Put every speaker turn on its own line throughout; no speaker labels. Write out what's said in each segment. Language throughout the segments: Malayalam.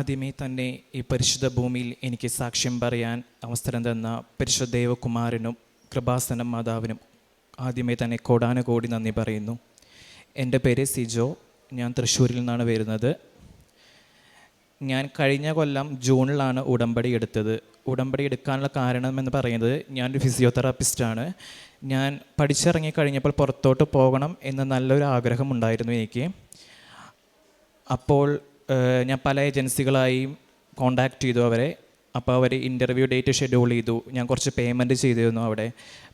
ആദ്യമേ തന്നെ ഈ പരിശുദ്ധ ഭൂമിയിൽ എനിക്ക് സാക്ഷ്യം പറയാൻ അവസരം തന്ന പരിശുദ്ധ ദേവകുമാരനും കൃപാസനം മാതാവിനും ആദ്യമേ തന്നെ കോടാനുകോടി നന്ദി പറയുന്നു. എന്റെ പേര് സിജോ. ഞാൻ തൃശ്ശൂരിൽ നിന്നാണ് വരുന്നത്. ഞാൻ കഴിഞ്ഞ കൊല്ലം ജൂണിലാണ് ഉടമ്പടി എടുത്തത്. ഉടമ്പടി എടുക്കാനുള്ള കാരണം എന്ന് പറയുന്നത് ഞാനൊരു ഫിസിയോതെറാപ്പിസ്റ്റാണ് ഞാൻ പഠിച്ചിറങ്ങി കഴിഞ്ഞപ്പോൾ പുറത്തോട്ട് പോകണം എന്ന നല്ലൊരു ആഗ്രഹമുണ്ടായിരുന്നു എനിക്ക്. അപ്പോൾ ഞാൻ പല ഏജൻസികളായും കോണ്ടാക്ട് ചെയ്തു അവരെ. അപ്പോൾ അവർ ഇന്റർവ്യൂ ഡേറ്റ് ഷെഡ്യൂൾ ചെയ്തു. ഞാൻ കുറച്ച് പേയ്മെന്റ് ചെയ്തിരുന്നു അവിടെ.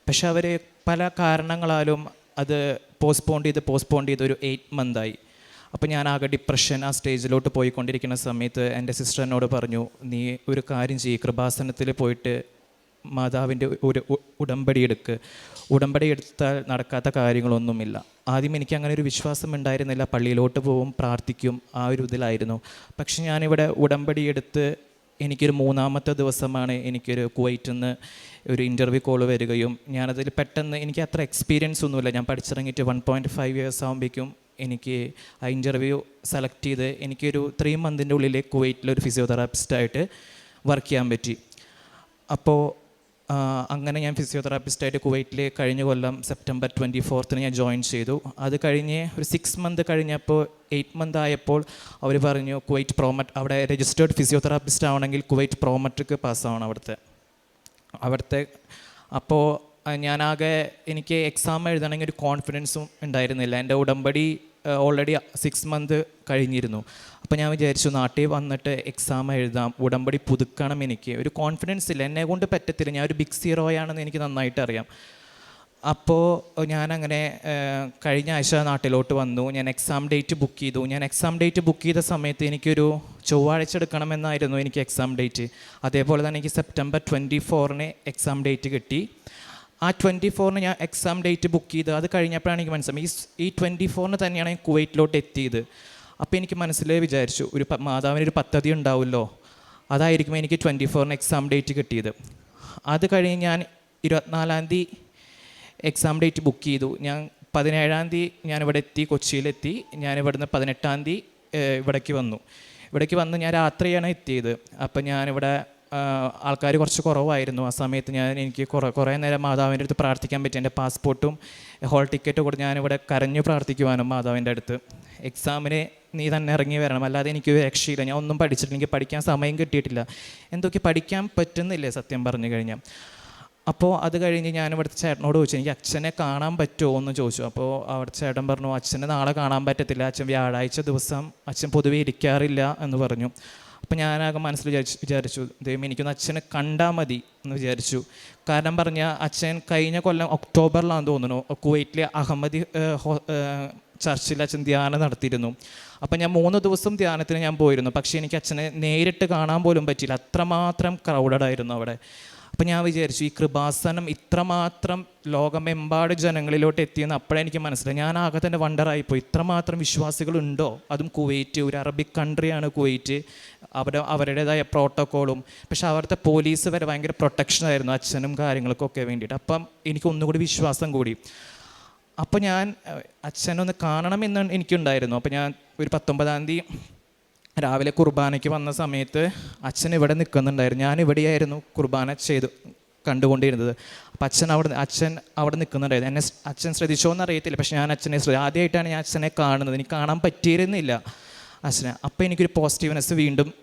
പക്ഷെ അവർ പല കാരണങ്ങളാലും അത് പോസ്റ്റ്പോൺ ചെയ്ത് പോസ്റ്റ്പോൺ ചെയ്ത് ഒരു എയ്റ്റ് മന്തായി അപ്പോൾ ഞാൻ ആകെ ഡിപ്രഷൻ ആ സ്റ്റേജിലോട്ട് പോയിക്കൊണ്ടിരിക്കുന്ന സമയത്ത് എന്റെ സിസ്റ്റർ എന്നോട് പറഞ്ഞു നീ ഒരു കാര്യം ചെയ്യ് കൃപാസനത്തിൽ പോയിട്ട് മാതാവിന്റെ ഒരു ഉടമ്പടി എടുക്ക് ഉടമ്പടി എടുത്താൽ നടക്കാത്ത കാര്യങ്ങളൊന്നുമില്ല. ആദ്യം എനിക്ക് അങ്ങനെ ഒരു വിശ്വാസം ഉണ്ടായിരുന്നില്ല. പള്ളിയിലോട്ട് പോവും പ്രാർത്ഥിക്കും ആ ഒരു ഇതിലായിരുന്നു. പക്ഷെ ഞാനിവിടെ ഉടമ്പടി എടുത്ത് എനിക്കൊരു മൂന്നാമത്തെ ദിവസമാണ് എനിക്കൊരു കുവൈറ്റിൽ നിന്ന് ഒരു ഇന്റർവ്യൂ കോൾ വരികയും ഞാനതിൽ പെട്ടെന്ന് എനിക്ക് അത്ര എക്സ്പീരിയൻസ് ഒന്നുമില്ല. ഞാൻ പഠിച്ചിറങ്ങിയിട്ട് വൺ പോയിന്റ് ഫൈവ് ഇയേഴ്സ് ആകുമ്പോഴേക്കും എനിക്ക് ആ ഇന്റർവ്യൂ സെലക്ട് ചെയ്ത് എനിക്കൊരു ത്രീ മന്തിന്റെ ഉള്ളിൽ കുവൈറ്റിലൊരു ഫിസിയോതെറാപ്പിസ്റ്റായിട്ട് വർക്ക് ചെയ്യാൻ പറ്റി. അപ്പോൾ അങ്ങനെ ഞാൻ ഫിസിയോതെറാപ്പിസ്റ്റായിട്ട് കുവൈറ്റിൽ കഴിഞ്ഞ കൊല്ലം സെപ്റ്റംബർ ട്വന്റി ഫോർത്തിന് ഞാൻ ജോയിൻ ചെയ്തു. അത് കഴിഞ്ഞ് ഒരു സിക്സ് മന്ത് കഴിഞ്ഞപ്പോൾ എയ്റ്റ് മന്ത് ആയപ്പോൾ അവർ പറഞ്ഞു കുവൈറ്റ് പ്രോമറ്റ് അവിടെ രജിസ്റ്റേർഡ് ഫിസിയോതെറാപ്പിസ്റ്റ് ആവണമെങ്കിൽ കുവൈറ്റ് പ്രോമട്രിക്ക് പാസ്സാവണം അവിടുത്തെ. അവിടുത്തെ അപ്പോൾ ഞാനാകെ എനിക്ക് എക്സാം എഴുതണമെങ്കിൽ ഒരു കോൺഫിഡൻസും ഉണ്ടായിരുന്നില്ല. എന്റെ ഉടമ്പടി ഓൾറെഡി സിക്സ് മന്ത് കഴിഞ്ഞിരുന്നു. അപ്പോൾ ഞാൻ വിചാരിച്ചു നാട്ടിൽ വന്നിട്ട് എക്സാം എഴുതാം ഉടമ്പടി പുതുക്കണം എനിക്ക്. ഒരു കോൺഫിഡൻസ് ഇല്ല. എന്നെ കൊണ്ട് പറ്റത്തില്ല. ഞാൻ ഒരു ബിഗ് സീറോയാണെന്ന് എനിക്ക് നന്നായിട്ട് അറിയാം. അപ്പോൾ ഞാനങ്ങനെ കഴിഞ്ഞ ആഴ്ച നാട്ടിലോട്ട് വന്നു. ഞാൻ എക്സാം ഡേറ്റ് ബുക്ക് ചെയ്തു. ഞാൻ എക്സാം ഡേറ്റ് ബുക്ക് ചെയ്ത സമയത്ത് എനിക്കൊരു ചൊവ്വാഴ്ച എടുക്കണമെന്നായിരുന്നു എനിക്ക് എക്സാം ഡേറ്റ് അതേപോലെ തന്നെ എനിക്ക് സെപ്റ്റംബർ ട്വന്റി ഫോറിന് എക്സാം ഡേറ്റ് കിട്ടി. ആ ട്വന്റി ഫോറിന് ഞാൻ എക്സാം ഡേറ്റ് ബുക്ക് ചെയ്ത് അത് കഴിഞ്ഞപ്പോഴാണ് എനിക്ക് മനസ്സിലായി. ഈ ട്വന്റി ഫോറിന് തന്നെയാണ് ഞാൻ കുവൈറ്റിലോട്ട് എത്തിയത്. അപ്പോൾ എനിക്ക് മനസ്സിലേ വിചാരിച്ചു ഒരു മാതാവിന് ഒരു പദ്ധതി ഉണ്ടാവുമല്ലോ അതായിരിക്കും എനിക്ക് ട്വന്റി ഫോറിന് എക്സാം ഡേറ്റ് കിട്ടിയത്. അത് കഴിഞ്ഞ് ഞാൻ ഇരുപത്തിനാലാം തീയതി എക്സാം ഡേറ്റ് ബുക്ക് ചെയ്തു. ഞാൻ പതിനേഴാം തീയതി ഞാനിവിടെ എത്തി കൊച്ചിയിലെത്തി. ഞാനിവിടുന്ന് പതിനെട്ടാം തീയതി ഇവിടേക്ക് വന്നു. ഇവിടേക്ക് വന്ന് ഞാൻ രാത്രിയാണ് എത്തിയത്. അപ്പം ഞാനിവിടെ ആൾക്കാർ കുറച്ച് കുറവായിരുന്നു. ആ സമയത്ത് ഞാൻ എനിക്ക് കുറേ കുറേ നേരം മാതാവിന്റെ അടുത്ത് പ്രാർത്ഥിക്കാൻ പറ്റി. എന്റെ പാസ്പോർട്ടും ഹോൾ ടിക്കറ്റും കൂടെ ഞാനിവിടെ കരഞ്ഞു പ്രാർത്ഥിക്കുവാനും മാതാവിന്റെ അടുത്ത്. എക്സാമിന് നീ തന്നെ ഇറങ്ങി വരണം. അല്ലാതെ എനിക്ക് രക്ഷയില്ല. ഞാൻ ഒന്നും പഠിച്ചിട്ടില്ല. എനിക്ക് പഠിക്കാൻ സമയം കിട്ടിയിട്ടില്ല. എന്തൊക്കെ പഠിക്കാൻ പറ്റുന്നില്ലേ സത്യം പറഞ്ഞു കഴിഞ്ഞാൽ? അപ്പോൾ അത് കഴിഞ്ഞ് ഞാൻ ഇവിടുത്തെ ചേട്ടനോട് ചോദിച്ചു എനിക്ക് അച്ഛനെ കാണാൻ പറ്റുമോ? എന്ന് ചോദിച്ചു. അപ്പോൾ അവിടുത്തെ ചേട്ടൻ പറഞ്ഞു അച്ഛനെ നാളെ കാണാൻ പറ്റത്തില്ല. അച്ഛൻ വ്യാഴാഴ്ച ദിവസം അച്ഛൻ പൊതുവേ ഇരിക്കാറില്ല എന്ന് പറഞ്ഞു. അപ്പോൾ ഞാനാകെ മനസ്സിൽ വിചാരിച്ചു വിചാരിച്ചു ദൈവം എനിക്കൊന്ന് അച്ഛനെ കണ്ടാൽ മതി എന്ന് വിചാരിച്ചു. കാരണം പറഞ്ഞാൽ അച്ഛൻ കഴിഞ്ഞ കൊല്ലം ഒക്ടോബറിലാണെന്ന് തോന്നുന്നു കുവൈറ്റിലെ അഹമ്മദി ചർച്ചിൽ അച്ഛൻ ധ്യാനം നടത്തിയിരുന്നു. അപ്പം ഞാൻ മൂന്ന് ദിവസം ധ്യാനത്തിന് ഞാൻ പോയിരുന്നു. പക്ഷേ എനിക്ക് അച്ഛനെ നേരിട്ട് കാണാൻ പോലും പറ്റിയില്ല. അത്രമാത്രം ക്രൗഡഡ് ആയിരുന്നു അവിടെ. അപ്പം ഞാൻ വിചാരിച്ചു ഈ കൃപാസനം ഇത്രമാത്രം ലോകമെമ്പാട് ജനങ്ങളിലോട്ട് എത്തിയെന്ന് അപ്പോഴെനിക്ക് മനസ്സിലായി ഞാൻ ആകെ തന്നെ വണ്ടറായിപ്പോയി ഇത്രമാത്രം വിശ്വാസികളുണ്ടോ? അതും കുവൈറ്റ് ഒരു അറബിക് കൺട്രിയാണ് കുവൈറ്റ്. അവിടെ അവരുടേതായ പ്രോട്ടോക്കോളും. പക്ഷേ അവിടുത്തെ പോലീസ് വരെ ഭയങ്കര പ്രൊട്ടക്ഷനായിരുന്നു അച്ഛനും കാര്യങ്ങൾക്കൊക്കെ വേണ്ടിയിട്ട്. അപ്പം എനിക്ക് ഒന്നുകൂടി വിശ്വാസം കൂടി. അപ്പോൾ ഞാൻ അച്ഛനൊന്ന് കാണണമെന്ന് എനിക്കുണ്ടായിരുന്നു. അപ്പോൾ ഞാൻ ഒരു പത്തൊമ്പതാം തീയതി രാവിലെ കുർബാനയ്ക്ക് വന്ന സമയത്ത് അച്ഛൻ ഇവിടെ നിൽക്കുന്നുണ്ടായിരുന്നു. ഞാൻ ഇവിടെയായിരുന്നു കുർബാന ചെയ്തു കണ്ടുകൊണ്ടിരുന്നത്. അപ്പം അച്ഛൻ അവിടെ അച്ഛൻ അവിടെ നിൽക്കുന്നുണ്ടായിരുന്നു. എന്നെ അച്ഛൻ ശ്രദ്ധിച്ചോ എന്ന് അറിയത്തില്ല പക്ഷെ ഞാൻ അച്ഛനെ ശ്രദ്ധ ആദ്യമായിട്ടാണ് ഞാൻ അച്ഛനെ കാണുന്നത്. എനിക്ക് കാണാൻ പറ്റിയിരുന്നില്ല അച്ഛനെ. അപ്പോൾ എനിക്കൊരു പോസിറ്റീവ്നെസ് വീണ്ടും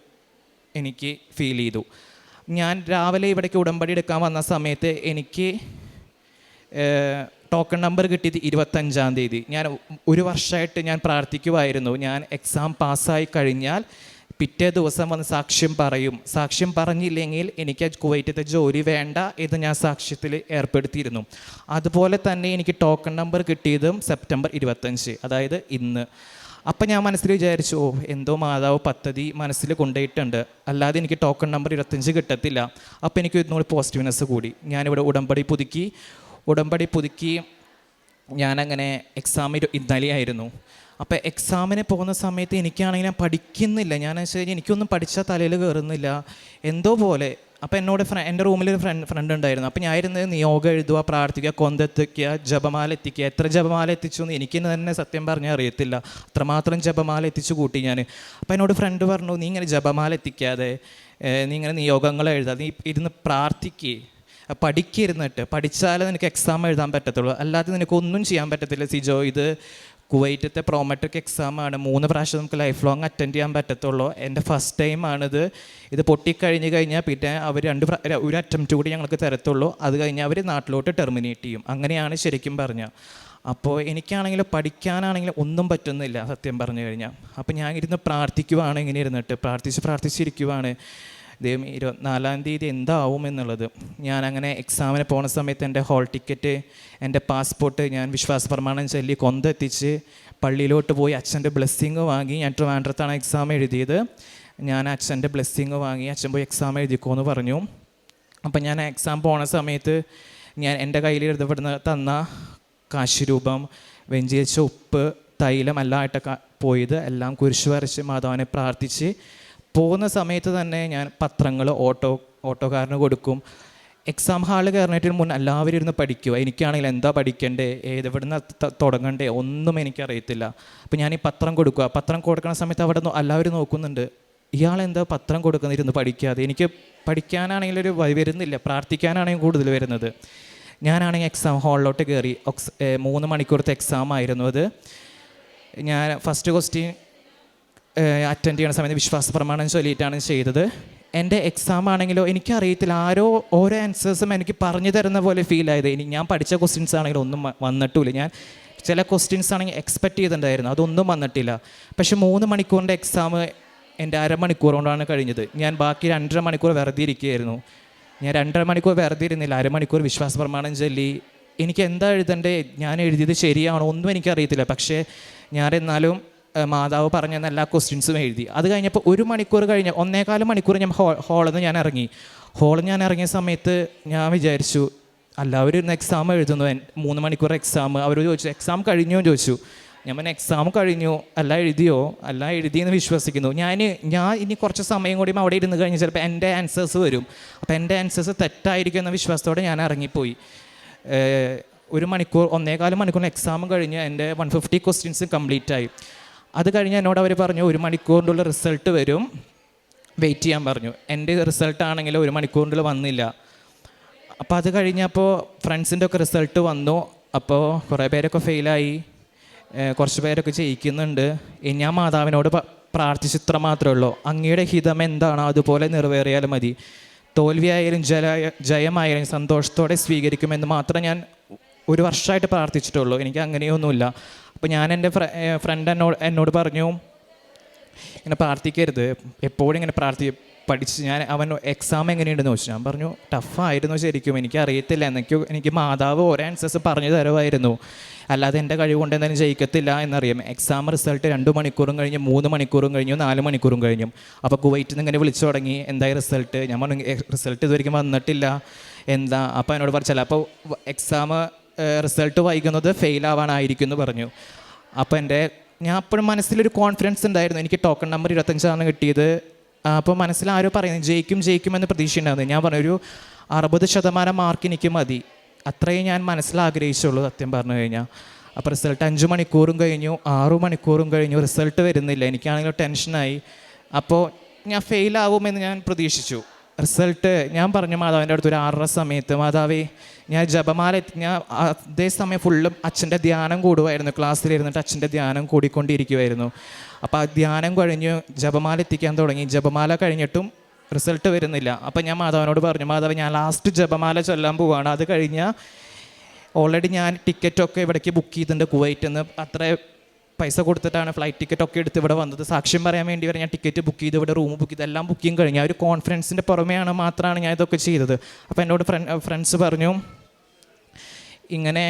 എനിക്ക് ഫീൽ ചെയ്തു. ഞാൻ രാവിലെ ഇവിടേക്ക് ഉടമ്പടി എടുക്കാൻ വന്ന സമയത്ത് എനിക്ക് ടോക്കൺ നമ്പർ കിട്ടിയത് ഇരുപത്തഞ്ചാം തീയതി. ഞാൻ ഒരു വർഷമായിട്ട് ഞാൻ പ്രാർത്ഥിക്കുമായിരുന്നു ഞാൻ എക്സാം പാസ്സായി കഴിഞ്ഞാൽ പിറ്റേ ദിവസം വന്ന് സാക്ഷ്യം പറയും. സാക്ഷ്യം പറഞ്ഞില്ലെങ്കിൽ എനിക്ക് കുവൈറ്റത്തെ ജോലി വേണ്ട എന്ന് ഞാൻ സാക്ഷ്യത്തിൽ ഏർപ്പെടുത്തിയിരുന്നു. അതുപോലെ തന്നെ എനിക്ക് ടോക്കൺ നമ്പർ കിട്ടിയതും സെപ്റ്റംബർ ഇരുപത്തഞ്ച് അതായത് ഇന്ന്. അപ്പം ഞാൻ മനസ്സിൽ വിചാരിച്ചു ഓ എന്തോ മാതാവ് പദ്ധതി മനസ്സിൽ കൊണ്ടുപോയിട്ടുണ്ട്. അല്ലാതെ എനിക്ക് ടോക്കൺ നമ്പർ ഇരുപത്തഞ്ച് കിട്ടത്തില്ല. അപ്പോൾ എനിക്ക് ഇന്നുകൂടി പോസിറ്റീവ്നെസ് കൂടി. ഞാനിവിടെ ഉടമ്പടി പുതുക്കി. ഉടമ്പടി പുതുക്കി ഞാനങ്ങനെ എക്സാം ഇരു ഇന്നലെയായിരുന്നു. അപ്പോൾ എക്സാമിന് പോകുന്ന സമയത്ത് എനിക്കാണെങ്കിൽ ഞാൻ പഠിക്കുന്നില്ല. ഞാൻ വെച്ചാൽ എനിക്കൊന്നും പഠിച്ചാൽ തലയിൽ കയറുന്നില്ല. എന്തോ പോലെ. അപ്പോൾ എന്നോട് ഫ്ര എന്റെ റൂമിൽ ഒരു ഫ്രണ്ട് ഫ്രണ്ട് ഉണ്ടായിരുന്നു. അപ്പോൾ ഞാൻ ഇരുന്ന് നിയോഗം എഴുതുക പ്രാർത്ഥിക്കുക കൊന്തെത്തിക്കുക ജപമാല എത്തിക്കുക. എത്ര ജപമാല എത്തിച്ചു എന്ന് എനിക്ക് തന്നെ സത്യം പറഞ്ഞാൽ അറിയത്തില്ല. അത്രമാത്രം ജപമാല എത്തിച്ചു കൂട്ടി ഞാൻ. അപ്പോൾ എന്നോട് ഫ്രണ്ട് പറഞ്ഞു നീ ഇങ്ങനെ ജപമാല എത്തിക്കാതെ നീ ഇങ്ങനെ നിയോഗങ്ങൾ എഴുതാതെ നീ ഇരുന്ന് പ്രാർത്ഥിക്കുക പഠിക്കിരുന്നിട്ട് പഠിച്ചാലേ നിനക്ക് എക്സാം എഴുതാൻ പറ്റത്തുള്ളൂ. അല്ലാതെ നിനക്ക് ഒന്നും ചെയ്യാൻ പറ്റത്തില്ല സിജോ. ഇത് കുവൈറ്റത്തെ പ്രോമെട്രിക് എക്സാമാണ് മൂന്ന് പ്രാവശ്യം നമുക്ക് ലൈഫ് ലോങ് അറ്റൻഡ് ചെയ്യാൻ പറ്റത്തുള്ളൂ. എന്റെ ഫസ്റ്റ് ടൈമാണിത് ഇത്. പൊട്ടിക്കഴിഞ്ഞ് കഴിഞ്ഞാൽ പിന്നെ അവർ രണ്ട് ഒരു അറ്റംപ്റ്റ് കൂടി ഞങ്ങൾക്ക് തരത്തുള്ളൂ. അത് കഴിഞ്ഞാൽ അവർ നാട്ടിലോട്ട് ടെർമിനേറ്റ് ചെയ്യും. അങ്ങനെയാണ് ശരിക്കും പറഞ്ഞാൽ അപ്പോൾ എനിക്കാണെങ്കിൽ പഠിക്കാനാണെങ്കിൽ ഒന്നും പറ്റുന്നില്ല സത്യം പറഞ്ഞു കഴിഞ്ഞാൽ അപ്പോൾ ഞാൻ ഇരുന്ന് പ്രാർത്ഥിക്കുവാണ് ഇങ്ങനെ ഇരുന്നിട്ട്. പ്രാർത്ഥിച്ച് പ്രാർത്ഥിച്ചിരിക്കുവാണ് ദൈവം ഇരുപത്തിനാലാം തീയതി എന്താവും എന്നുള്ളത്. ഞാൻ അങ്ങനെ എക്സാമിന് പോണ സമയത്ത് എന്റെ ഹോൾ ടിക്കറ്റ് എന്റെ പാസ്പോർട്ട് ഞാൻ വിശ്വാസ പ്രമാണം ചൊല്ലി കൊന്തെത്തിച്ച് പള്ളിയിലോട്ട് പോയി അച്ഛന്റെ ബ്ലെസ്സിങ് വാങ്ങി. ഞാൻ ട്രിവാൻഡ്രത്താണ് എക്സാം എഴുതിയത്. ഞാൻ അച്ഛന്റെ ബ്ലെസ്സിങ് വാങ്ങി. അച്ഛൻ പോയി എക്സാം എഴുതിക്കോന്ന് പറഞ്ഞു. അപ്പം ഞാൻ എക്സാം പോണ സമയത്ത് ഞാൻ എന്റെ കയ്യിൽ എഴുതപ്പെടുന്ന തന്ന കാശ് രൂപം വെഞ്ചിച്ച ഉപ്പ് തൈലം എല്ലാം ആയിട്ടൊക്കെ പോയത്. എല്ലാം കുരിശ് വരച്ച് മാതാവിനെ പ്രാർത്ഥിച്ച് പോകുന്ന സമയത്ത് തന്നെ ഞാൻ പത്രങ്ങൾ ഓട്ടോ ഓട്ടോക്കാരന് കൊടുക്കും. എക്സാം ഹാളിൽ കയറുന്നതിന് മുൻ എല്ലാവരും ഇരുന്ന് പഠിക്കുക എനിക്കാണെങ്കിൽ എന്താ പഠിക്കണ്ടേ? ഏതെവിടുന്ന് തുടങ്ങണ്ടേ? ഒന്നും എനിക്കറിയത്തില്ല. അപ്പോൾ ഞാൻ ഈ പത്രം കൊടുക്കുക പത്രം കൊടുക്കുന്ന സമയത്ത് അവിടെ എല്ലാവരും നോക്കുന്നുണ്ട്. ഇയാൾ എന്താ പത്രം കൊടുക്കുന്നിരുന്ന് പഠിക്കാതെ. എനിക്ക് പഠിക്കാനാണെങ്കിൽ ഒരു വരുന്നില്ല. പ്രാർത്ഥിക്കാനാണെങ്കിൽ കൂടുതൽ വരുന്നത്. ഞാനാണെങ്കിൽ എക്സാം ഹാളിലോട്ട് കയറി. മൂന്ന് മണിക്കൂറത്തെ എക്സാം ആയിരുന്നു അത്. ഞാൻ ഫസ്റ്റ് ക്വസ്റ്റ്യൻ അറ്റൻഡ് ചെയ്യണ സമയത്ത് വിശ്വാസ പ്രമാണം ചൊല്ലിയിട്ടാണ് ചെയ്തത്. എന്റെ എക്സാം ആണെങ്കിലോ എനിക്കറിയത്തില്ല. ആരോ ഓരോ ആൻസേഴ്സും എനിക്ക് പറഞ്ഞു തരുന്ന പോലെ ഫീൽ ആയത്. ഇനി ഞാൻ പഠിച്ച ക്വസ്റ്റ്യൻസ് ആണെങ്കിലും ഒന്നും വന്നിട്ടില്ല. ഞാൻ ചില ക്വസ്റ്റ്യൻസ് ആണെങ്കിൽ എക്സ്പെക്റ്റ് ചെയ്തിട്ടുണ്ടായിരുന്നു. അതൊന്നും വന്നിട്ടില്ല. പക്ഷേ മൂന്ന് മണിക്കൂറിന്റെ എക്സാം എന്റെ അരമണിക്കൂർ കൊണ്ടാണ് കഴിഞ്ഞത്. ഞാൻ ബാക്കി രണ്ടര മണിക്കൂർ വെറുതെ ഇരിക്കുകയായിരുന്നു. ഞാൻ രണ്ടര മണിക്കൂർ വെറുതെ ഇരുന്നില്ല. അരമണിക്കൂർ വിശ്വാസ പ്രമാണം ചൊല്ലി. എനിക്ക് എന്താ എഴുതണ്ടേ? ഞാൻ എഴുതിയത് ശരിയാണോ? ഒന്നും എനിക്കറിയത്തില്ല. പക്ഷേ ഞാൻ എന്നാലും മാതാവ് പറഞ്ഞ എല്ലാ ക്വസ്റ്റ്യൻസും എഴുതി. അത് കഴിഞ്ഞപ്പോൾ ഒരു മണിക്കൂർ കഴിഞ്ഞ് ഒന്നേകാൽ മണിക്കൂർ ഞാൻ ഹോ ഹോളിൽ നിന്ന് ഞാൻ ഇറങ്ങി. ഹോളിൽ ഞാൻ ഇറങ്ങിയ സമയത്ത് ഞാൻ വിചാരിച്ചു എല്ലാവരും ഇരുന്ന് എക്സാം എഴുതുന്നു. മൂന്ന് മണിക്കൂർ എക്സാം അവർ ചോദിച്ചു എക്സാം കഴിഞ്ഞോ? എന്ന് ചോദിച്ചു. ഞാൻ പിന്നെ എക്സാം കഴിഞ്ഞു. എല്ലാം എഴുതിയോ? എല്ലാം എഴുതിയെന്ന് വിശ്വസിക്കുന്നു. ഞാൻ ഞാൻ ഇനി കുറച്ച് സമയം കൂടി അവിടെ ഇരുന്ന് കഴിഞ്ഞ് ചിലപ്പോൾ എന്റെ ആൻസേഴ്സ് വരും. അപ്പോൾ എന്റെ ആൻസേഴ്സ് തെറ്റായിരിക്കും എന്ന വിശ്വാസത്തോടെ ഞാൻ ഇറങ്ങിപ്പോയി. ഒരു മണിക്കൂർ ഒന്നേകാൽ മണിക്കൂർ എക്സാം കഴിഞ്ഞ് എന്റെ വൺ ഫിഫ്റ്റി ക്വസ്റ്റ്യൻസ് കംപ്ലീറ്റ് ആയി. അത് കഴിഞ്ഞ് എന്നോട് അവർ പറഞ്ഞു ഒരു മണിക്കൂറിന്റെ റിസൾട്ട് വരും. വെയിറ്റ് ചെയ്യാൻ പറഞ്ഞു. എന്റെ റിസൾട്ട് ആണെങ്കിൽ ഒരു മണിക്കൂറിന്റെ വന്നില്ല. അപ്പോൾ അത് കഴിഞ്ഞപ്പോൾ ഫ്രണ്ട്സിന്റെ ഒക്കെ റിസൾട്ട് വന്നു. അപ്പോൾ കുറേ പേരൊക്കെ ഫെയിലായി. കുറച്ച് പേരൊക്കെ ജയിക്കുന്നുണ്ട്. ഞാൻ മാതാവിനോട് പ്രാർത്ഥിച്ചിത്ര മാത്രമേ ഉള്ളൂ. അങ്ങയുടെ ഹിതം എന്താണോ? അതുപോലെ നിറവേറിയാലും മതി. തോൽവിയായാലും ജല ജയമായാലും സന്തോഷത്തോടെ സ്വീകരിക്കുമെന്ന് മാത്രം ഞാൻ ഒരു വർഷമായിട്ട് പ്രാർത്ഥിച്ചിട്ടുള്ളൂ. എനിക്ക് അങ്ങനെയൊന്നുമില്ല. അപ്പോൾ ഞാൻ എന്റെ ഫ്രണ്ട് എന്നോട് എന്നോട് പറഞ്ഞു ഇങ്ങനെ പ്രാർത്ഥിക്കരുത്. എപ്പോഴും ഇങ്ങനെ പ്രാർത്ഥി പഠിച്ച് ഞാൻ അവൻ എക്സാം എങ്ങനെയുണ്ടെന്ന് ചോദിച്ചു. ഞാൻ പറഞ്ഞു ടഫായിരുന്നു ശരിക്കും. എനിക്ക് അറിയത്തില്ല. എന്നൊക്കെ എനിക്ക് മാതാവ് ഓരോ ആൻസേഴ്സ് പറഞ്ഞു തരുമായിരുന്നു. അല്ലാതെ എന്റെ കഴിവ് കൊണ്ട് എന്തായാലും ജയിക്കത്തില്ല എന്നറിയാം. എക്സാം റിസൾട്ട് രണ്ട് മണിക്കൂറും കഴിഞ്ഞു മൂന്ന് മണിക്കൂറും കഴിഞ്ഞു നാല് മണിക്കൂറും കഴിഞ്ഞു. അപ്പോൾ കുവൈറ്റിൽ നിന്ന് ഇങ്ങനെ വിളിച്ചു തുടങ്ങി. എന്തായി റിസൾട്ട് ഞാൻ പറഞ്ഞു റിസൾട്ട് ഇതുവരെയും വന്നിട്ടില്ല. എന്താ? അപ്പോൾ എന്നോട് പറഞ്ഞു ചിലപ്പോൾ എക്സാം റിസൾട്ട് വൈകുന്നത് ഫെയിൽ ആവാനായിരിക്കും എന്ന് പറഞ്ഞു. അപ്പോൾ എന്റെ ഞാൻ അപ്പോഴും മനസ്സിലൊരു കോൺഫിഡൻസ് ഉണ്ടായിരുന്നു. എനിക്ക് ടോക്കൺ നമ്പർ ഇരുപത്തഞ്ചാണ് കിട്ടിയത്. അപ്പോൾ മനസ്സിൽ ആരോ പറയുന്നത് ജയിക്കും ജയിക്കുമെന്ന് പ്രതീക്ഷ ഉണ്ടായിരുന്നു ഞാൻ പറഞ്ഞൊരു അറുപത് ശതമാനം മാർക്ക് എനിക്ക് മതി. അത്രയും ഞാൻ മനസ്സിൽ ആഗ്രഹിച്ചുള്ളൂ സത്യം പറഞ്ഞു കഴിഞ്ഞാൽ. അപ്പോൾ റിസൾട്ട് അഞ്ച് മണിക്കൂറും കഴിഞ്ഞു ആറു മണിക്കൂറും കഴിഞ്ഞു റിസൾട്ട് വരുന്നില്ല. എനിക്കാണെങ്കിലും ടെൻഷനായി അപ്പോൾ ഞാൻ ഫെയിലാവുമെന്ന് ഞാൻ പ്രതീക്ഷിച്ചു. റിസൾട്ട് ഞാൻ പറഞ്ഞു മാതാവിന്റെ അടുത്ത് ഒരു ആറര സമയത്ത് മാതാവേ ഞാൻ ജപമാല ഞാൻ അതേ സമയം ഫുള്ളും അച്ഛന്റെ ധ്യാനം കൂടുമായിരുന്നു ക്ലാസ്സിലിരുന്നിട്ട് അച്ഛന്റെ ധ്യാനം കൂടിക്കൊണ്ടിരിക്കുമായിരുന്നു അപ്പോൾ ആ ധ്യാനം കഴിഞ്ഞ് ജപമാല എത്തിക്കാൻ തുടങ്ങി. ജപമാല കഴിഞ്ഞിട്ടും റിസൾട്ട് വരുന്നില്ല. അപ്പം ഞാൻ മാതാവിനോട് പറഞ്ഞു മാതാവ് ഞാൻ ലാസ്റ്റ് ജപമാല ചൊല്ലാൻ പോവുകയാണ് അത് കഴിഞ്ഞാൽ ഓൾറെഡി ഞാൻ ടിക്കറ്റൊക്കെ ഇവിടേക്ക് ബുക്ക് ചെയ്തിട്ടുണ്ട് കുവൈറ്റിൽ നിന്ന് അത്ര പൈസ കൊടുത്തിട്ടാണ് ഫ്ലൈറ്റ് ടിക്കറ്റ് ഒക്കെ എടുത്ത് ഇവിടെ വന്നത്. സാക്ഷ്യം പറയാൻ വേണ്ടി വരെ ഞാൻ ടിക്കറ്റ് ബുക്ക് ചെയ്ത്. ഇവിടെ റൂം ബുക്ക് ചെയ്ത്. എല്ലാം ബുക്കിംഗ് കഴിഞ്ഞു. ആ ഒരു കോൺഫിഡൻസിന്റെ പുറമെയാണ് മാത്രമാണ് ഞാൻ ഇതൊക്കെ ചെയ്തത്. അപ്പോൾ എന്നോട് ഫ്രണ്ട് ഫ്രണ്ട്സ് പറഞ്ഞു ഇങ്ങനെ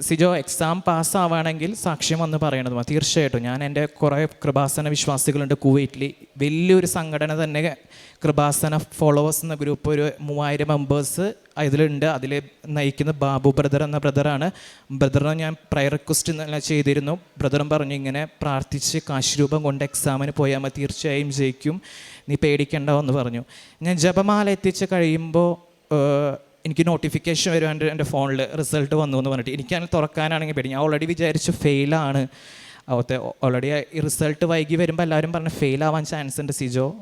സിജോ എക്സാം പാസ്സാവുകയാണെങ്കിൽ സാക്ഷ്യം വന്ന് പറയണത്. തീർച്ചയായിട്ടും. ഞാൻ എന്റെ കുറേ കൃപാസന വിശ്വാസികളുണ്ട് കുവൈറ്റിൽ വലിയൊരു സംഘടന തന്നെ കൃപാസന ഫോളോവേഴ്സ് എന്ന ഗ്രൂപ്പ് ഒരു മൂവായിരം മെമ്പേഴ്സ് അതിലുണ്ട് അതിൽ നയിക്കുന്ന ബാബു ബ്രദർ എന്ന ബ്രദറാണ് ബ്രദറിനെ ഞാൻ പ്രയർ റിക്വസ്റ്റ് എന്നല്ല ചെയ്തിരുന്നു. ബ്രദറും പറഞ്ഞു ഇങ്ങനെ പ്രാർത്ഥിച്ച് കാശ് രൂപം കൊണ്ട് എക്സാമിന് പോയാൽ മതി. തീർച്ചയായും ജയിക്കും. നീ പേടിക്കണ്ടോ എന്ന് പറഞ്ഞു. ഞാൻ ജപമാല എത്തിച്ച് കഴിയുമ്പോൾ എനിക്ക് നോട്ടിഫിക്കേഷൻ വരും എന്റെ എന്റെ ഫോണിൽ റിസൾട്ട് വന്നു എന്ന് പറഞ്ഞിട്ട്. എനിക്കാണെങ്കിൽ തുറക്കാനാണെങ്കിൽ പേടി. ഞാൻ ഓൾറെഡി വിചാരിച്ചു ഫെയിലാണ് അവത്തെ ഓൾറെഡി ഈ റിസൾട്ട് വൈകി വരുമ്പോൾ എല്ലാവരും പറഞ്ഞു ഫെയിൽ ആവാൻ ചാൻസ് ഉണ്ട് സിജോ.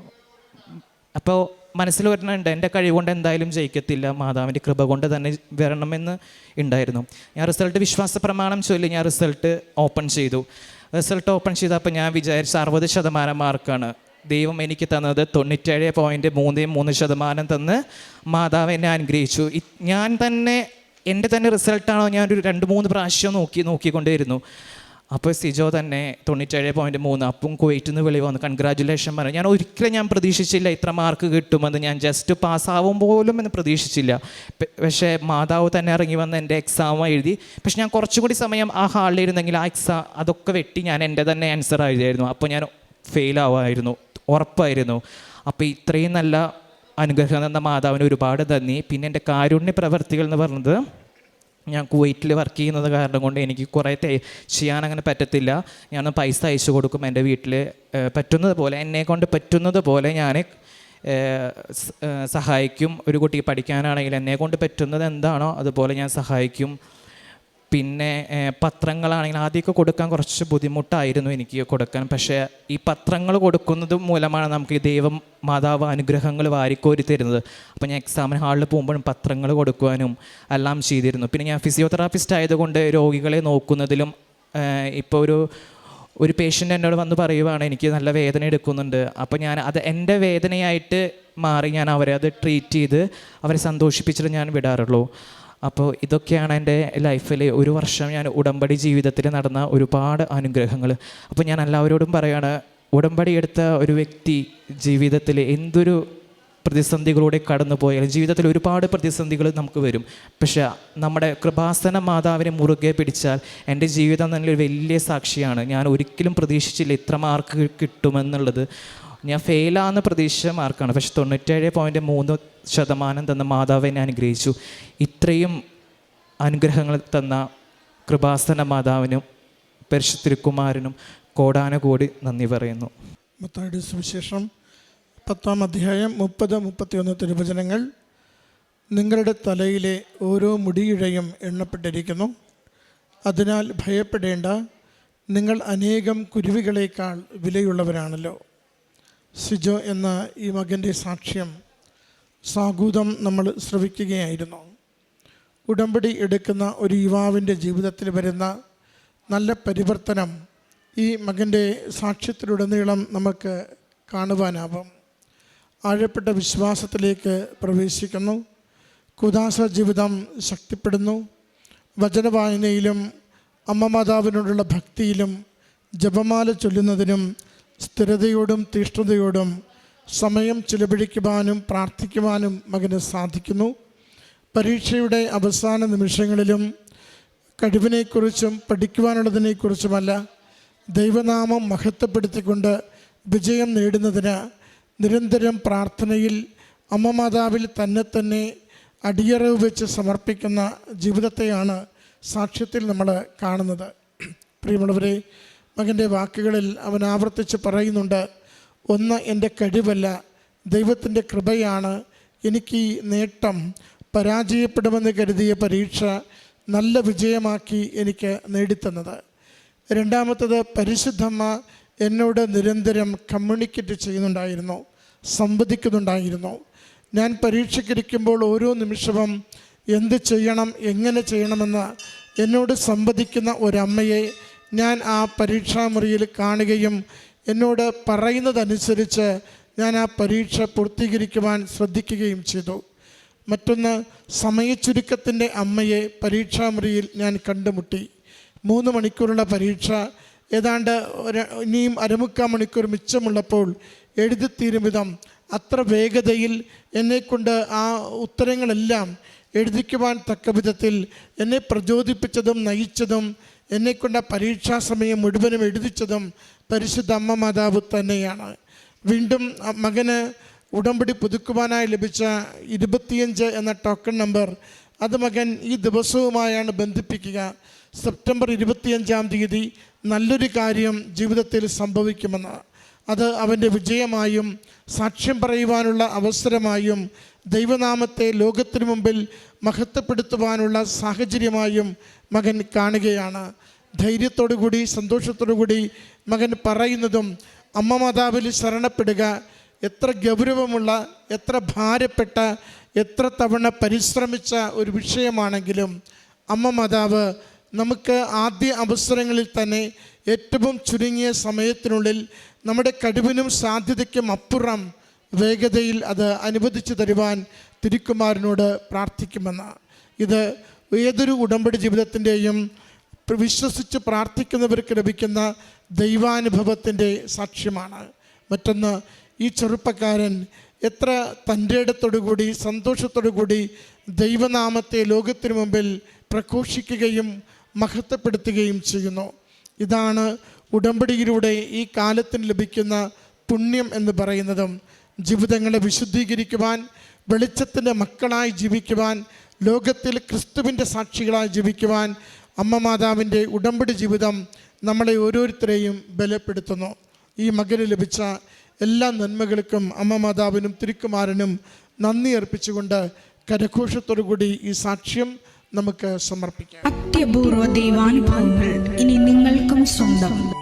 അപ്പോൾ മനസ്സിൽ വരുന്നുണ്ട് എന്റെ കഴിവ് കൊണ്ട് എന്തായാലും ജയിക്കത്തില്ല. മാതാവിന്റെ കൃപ കൊണ്ട് തന്നെ വരണമെന്ന് ഉണ്ടായിരുന്നു. ഞാൻ റിസൾട്ട് വിശ്വാസ പ്രമാണം ചൊല്ലി ഞാൻ റിസൾട്ട് ഓപ്പൺ ചെയ്തു. റിസൾട്ട് ഓപ്പൺ ചെയ്തപ്പോൾ ഞാൻ വിചാരിച്ച അറുപത് ശതമാനം മാർക്കാണ് ദൈവം എനിക്ക് തന്നത് തൊണ്ണൂറ്റേഴ് പോയിന്റ് മൂന്ന് മൂന്ന് ശതമാനം തന്ന് മാതാവ് എന്നെ അനുഗ്രഹിച്ചു. ഞാൻ തന്നെ എന്റെ തന്നെ റിസൾട്ടാണോ ഞാൻ ഒരു രണ്ട് മൂന്ന് പ്രാവശ്യം നോക്കി നോക്കിക്കൊണ്ടേയിരുന്നു. അപ്പോൾ സിജോ തന്നെ തൊണ്ണൂറ്റേഴ് പോയിന്റ് മൂന്ന് അപ്പം കുവൈറ്റിൽ നിന്ന് വെളി വന്നു. കൺഗ്രാജുലേഷൻ പറഞ്ഞു. ഞാൻ ഒരിക്കലും ഞാൻ പ്രതീക്ഷിച്ചില്ല ഇത്ര മാർക്ക് കിട്ടുമെന്ന്. ഞാൻ ജസ്റ്റ് പാസ്സാവും പോലും എന്ന് പ്രതീക്ഷിച്ചില്ല. പക്ഷേ മാതാവ് തന്നെ ഇറങ്ങി വന്ന് എന്റെ എക്സാം എഴുതി. പക്ഷെ ഞാൻ കുറച്ചുകൂടി സമയം ആ ഹാളിലിരുന്നെങ്കിൽ ആ എക്സാം അതൊക്കെ വെട്ടി ഞാൻ എന്റെ തന്നെ ആൻസർ എഴുതിയായിരുന്നു അപ്പോൾ ഞാൻ ഫെയിൽ ആവുമായിരുന്നു ഉറപ്പായിരുന്നു. അപ്പോൾ ഇത്രയും നല്ല അനുഗ്രഹം തന്ന മാതാവിന് ഒരുപാട് തന്നി പിന്നെ എന്റെ കാരുണ്യ പ്രവർത്തികൾ എന്ന് പറഞ്ഞത് ഞാൻ കുവൈറ്റിൽ വർക്ക് ചെയ്യുന്നത് കാരണം കൊണ്ട് എനിക്ക് കുറേ ചെയ്യാൻ അങ്ങനെ പറ്റത്തില്ല. ഞാൻ പൈസ അയച്ചു കൊടുക്കും എന്റെ വീട്ടിൽ പറ്റുന്നത് പോലെ എന്നെ കൊണ്ട് പറ്റുന്നത് പോലെ ഞാൻ സഹായിക്കും. ഒരു കുട്ടി പഠിക്കാനാണെങ്കിൽ എന്നെ കൊണ്ട് പറ്റുന്നത് എന്താണോ അതുപോലെ ഞാൻ സഹായിക്കും. പിന്നെ പത്രങ്ങളാണെങ്കിൽ ആദ്യമൊക്കെ കൊടുക്കാൻ കുറച്ച് ബുദ്ധിമുട്ടായിരുന്നു എനിക്ക് കൊടുക്കാൻ. പക്ഷേ ഈ പത്രങ്ങൾ കൊടുക്കുന്നത് മൂലമാണ് നമുക്ക് ഈ ദൈവം മാതാവ് അനുഗ്രഹങ്ങൾ വാരിക്കോരി തരുന്നത്. അപ്പോൾ ഞാൻ എക്സാമിന് ഹാളിൽ പോകുമ്പോഴും പത്രങ്ങൾ കൊടുക്കുവാനും എല്ലാം ചെയ്തിരുന്നു. പിന്നെ ഞാൻ ഫിസിയോതെറാപ്പിസ്റ്റ് ആയതുകൊണ്ട് രോഗികളെ നോക്കുന്നതിലും ഇപ്പോൾ ഒരു ഒരു പേഷ്യന്റ് എന്നോട് വന്ന് പറയുവാണ് എനിക്ക് നല്ല വേദന എടുക്കുന്നുണ്ട്. അപ്പോൾ ഞാൻ അത് എന്റെ വേദനയായിട്ട് മാറി ഞാൻ അവരെ അത് ട്രീറ്റ് ചെയ്ത് അവരെ സന്തോഷിപ്പിച്ചിട്ട് ഞാൻ വിടാറുള്ളൂ. അപ്പോൾ ഇതൊക്കെയാണ് എന്റെ ലൈഫിലെ ഒരു വർഷം ഞാൻ ഉടമ്പടി ജീവിതത്തിൽ നടന്ന ഒരുപാട് അനുഗ്രഹങ്ങൾ. അപ്പോൾ ഞാൻ എല്ലാവരോടും പറയുകയാണ് ഉടമ്പടി എടുത്ത ഒരു വ്യക്തി ജീവിതത്തിൽ എന്തൊരു പ്രതിസന്ധികളൂടെ കടന്നു പോയാലും ജീവിതത്തിൽ ഒരുപാട് പ്രതിസന്ധികൾ നമുക്ക് വരും. പക്ഷേ നമ്മുടെ കൃപാസന മാതാവിനെ മുറുകെ പിടിച്ചാൽ എന്റെ ജീവിതം ഒരു വലിയ സാക്ഷിയാണ്. ഞാൻ ഒരിക്കലും പ്രതീക്ഷിച്ചില്ല ഇത്ര മാർക്ക് കിട്ടുമെന്നുള്ളത്. ഞാൻ ഫെയിലാന്ന് പ്രതീക്ഷിച്ച മാർക്കാണ് പക്ഷെ തൊണ്ണൂറ്റേഴ് പോയിന്റ് മൂന്ന് ശതമാനം തന്ന മാതാവ് എന്നെ അനുഗ്രഹിച്ചു. ഇത്രയും അനുഗ്രഹങ്ങൾ തന്ന കൃപാസന മാതാവിനും തിരുക്കുമാരനും കോടാനുകോടി നന്ദി പറയുന്നു.
സുവിശേഷം പത്താം അധ്യായം മുപ്പത് മുപ്പത്തിയൊന്ന് തിരുവചനങ്ങൾ. നിങ്ങളുടെ തലയിലെ ഓരോ മുടിയിഴയും എണ്ണപ്പെട്ടിരിക്കുന്നു. അതിനാൽ ഭയപ്പെടേണ്ട നിങ്ങൾ അനേകം കുരുവികളേക്കാൾ വിലയുള്ളവരാണല്ലോ. സിജോ എന്ന ഈ മകന്റെ സാക്ഷ്യം സാഗൂതം നമ്മൾ ശ്രവിക്കുകയായിരുന്നു. ഉടമ്പടി എടുക്കുന്ന ഒരു യുവാവിന്റെ ജീവിതത്തിൽ വരുന്ന നല്ല പരിവർത്തനം ഈ മകന്റെ സാക്ഷ്യത്തിലുടനീളം നമുക്ക് കാണുവാനാവും. ആഴപ്പെട്ട വിശ്വാസത്തിലേക്ക് പ്രവേശിക്കുന്നു. കുദാസ ജീവിതം ശക്തിപ്പെടുന്നു. വചനവായനയിലും അമ്മ മാതാവിനോടുള്ള ഭക്തിയിലും ജപമാല ചൊല്ലുന്നതിനും സ്ഥിരതയോടും തീഷ്ണതയോടും സമയം ചിലവഴിക്കുവാനും പ്രാർത്ഥിക്കുവാനും മകന് സാധിക്കുന്നു. പരീക്ഷയുടെ അവസാന നിമിഷങ്ങളിലും കഴിവിനെക്കുറിച്ചും പഠിക്കുവാനുള്ളതിനെക്കുറിച്ചുമല്ല ദൈവനാമം മഹത്വപ്പെടുത്തിക്കൊണ്ട് വിജയം നേടുന്നതിന് നിരന്തരം പ്രാർത്ഥനയിൽ അമ്മ മാതാവിൽ തന്നെ തന്നെ അടിയറവ് വെച്ച് സമർപ്പിക്കുന്ന ജീവിതത്തെയാണ് സാക്ഷ്യത്തിൽ നമ്മൾ കാണുന്നത്. പ്രിയമുള്ളവരെ മകന്റെ വാക്കുകളിൽ അവൻ ആവർത്തിച്ച് പറയുന്നുണ്ട് ഒന്ന് എന്റെ കഴിവല്ല ദൈവത്തിന്റെ കൃപയാണ് എനിക്ക് ഈ നേട്ടം പരാജയപ്പെടുമെന്ന് കരുതിയ പരീക്ഷ നല്ല വിജയമാക്കി എനിക്ക് നേടിത്തന്നത്. രണ്ടാമത്തത് പരിശുദ്ധമ്മ എന്നോട് നിരന്തരം കമ്മ്യൂണിക്കേറ്റ് ചെയ്യുന്നുണ്ടായിരുന്നു സംവദിക്കുന്നുണ്ടായിരുന്നു. ഞാൻ പരീക്ഷയ്ക്കിരിക്കുമ്പോൾ ഓരോ നിമിഷവും എന്ത് ചെയ്യണം എങ്ങനെ ചെയ്യണമെന്ന് എന്നോട് സംവദിക്കുന്ന ഒരമ്മയെ ഞാൻ ആ പരീക്ഷാമുറിയിൽ കാണുകയും എന്നോട് പറയുന്നതനുസരിച്ച് ഞാൻ ആ പരീക്ഷ പൂർത്തീകരിക്കുവാൻ ശ്രദ്ധിക്കുകയും ചെയ്തു. മറ്റൊന്ന് സമയച്ചുരുക്കത്തിന്റെ അമ്മയെ പരീക്ഷാമുറിയിൽ ഞാൻ കണ്ടുമുട്ടി. മൂന്ന് മണിക്കൂറുള്ള പരീക്ഷ. ഏതാണ്ട് ഇനിയും അരമുക്കാൽ മണിക്കൂർ മിച്ചമുള്ളപ്പോൾ എഴുതിത്തീരും വിധം അത്ര വേഗതയിൽ എന്നെക്കൊണ്ട് ആ ഉത്തരങ്ങളെല്ലാം എഴുതിക്കുവാൻ തക്ക വിധത്തിൽ എന്നെ പ്രചോദിപ്പിച്ചതും നയിച്ചതും എന്നെക്കൊണ്ട് ആ പരീക്ഷാ സമയം മുഴുവനും എഴുതിച്ചതും പരിശുദ്ധ അമ്മ മാതാവ് തന്നെയാണ്. വീണ്ടും മകന് ഉടമ്പടി പുതുക്കുവാനായി ലഭിച്ച ഇരുപത്തിയഞ്ച് എന്ന ടോക്കൺ നമ്പർ അത് മകൻ ഈ ദിവസവുമായാണ് ബന്ധിപ്പിക്കുക. സെപ്റ്റംബർ ഇരുപത്തിയഞ്ചാം തീയതി നല്ലൊരു കാര്യം ജീവിതത്തിൽ സംഭവിക്കുമെന്ന്. അത് അവന്റെ വിജയമായും സാക്ഷ്യം പറയുവാനുള്ള അവസരമായും ദൈവനാമത്തെ ലോകത്തിനു മുമ്പിൽ മഹത്വപ്പെടുത്തുവാനുള്ള സാഹചര്യമായും മകൻ കാണുകയാണ്. ധൈര്യത്തോടു കൂടി സന്തോഷത്തോടു കൂടി മകൻ പറയുന്നതും അമ്മ മാതാവിൽ ശരണപ്പെടുക. എത്ര ഗൗരവമുള്ള എത്ര ഭാരപ്പെട്ട എത്ര തവണ പരിശ്രമിച്ച ഒരു വിഷയമാണെങ്കിലും അമ്മ മാതാവ് നമുക്ക് ആദ്യ അവസരങ്ങളിൽ തന്നെ ഏറ്റവും ചുരുങ്ങിയ സമയത്തിനുള്ളിൽ നമ്മുടെ കഴിവിനും സാധ്യതയ്ക്കും അപ്പുറം വേഗതയിൽ അത് അനുവദിച്ചു തരുവാൻ തിരുക്കുമാരനോട് പ്രാർത്ഥിക്കുമെന്ന്. ഇത് ഏതൊരു ഉടമ്പടി ജീവിതത്തിന്റെയും വിശ്വസിച്ച് പ്രാർത്ഥിക്കുന്നവർക്ക് ലഭിക്കുന്ന ദൈവാനുഭവത്തിന്റെ സാക്ഷ്യമാണ്. മറ്റൊന്ന് ഈ ചെറുപ്പക്കാരൻ എത്ര തന്റെ ഇടത്തോടുകൂടി സന്തോഷത്തോടുകൂടി ദൈവനാമത്തെ ലോകത്തിനു മുമ്പിൽ പ്രഘോഷിക്കുകയും മഹത്വപ്പെടുത്തുകയും ചെയ്യുന്നു. ഇതാണ് ഉടമ്പടിയിലൂടെ ഈ കാലത്തിന് ലഭിക്കുന്ന പുണ്യം എന്ന് പറയുന്നതും ജീവിതങ്ങളെ വിശുദ്ധീകരിക്കുവാൻ വെളിച്ചത്തിന്റെ മക്കളായി ജീവിക്കുവാൻ ലോകത്തിൽ ക്രിസ്തുവിന്റെ സാക്ഷികളായി ജീവിക്കുവാൻ അമ്മ മാതാവിന്റെ ഉടമ്പടി ജീവിതം നമ്മളെ ഓരോരുത്തരെയും ബലപ്പെടുത്തുന്നു. ഈ മകന് ലഭിച്ച എല്ലാ നന്മകൾക്കും അമ്മ മാതാവിനും തിരുക്കുമാരനും നന്ദി അർപ്പിച്ചുകൊണ്ട് കരഘോഷത്തോടുകൂടി ഈ സാക്ഷ്യം നമുക്ക് സമർപ്പിക്കാം.
അത്യപൂർവ ദൈവാനുഭവങ്ങൾ ഇനി നിങ്ങൾക്കും സ്വന്തം.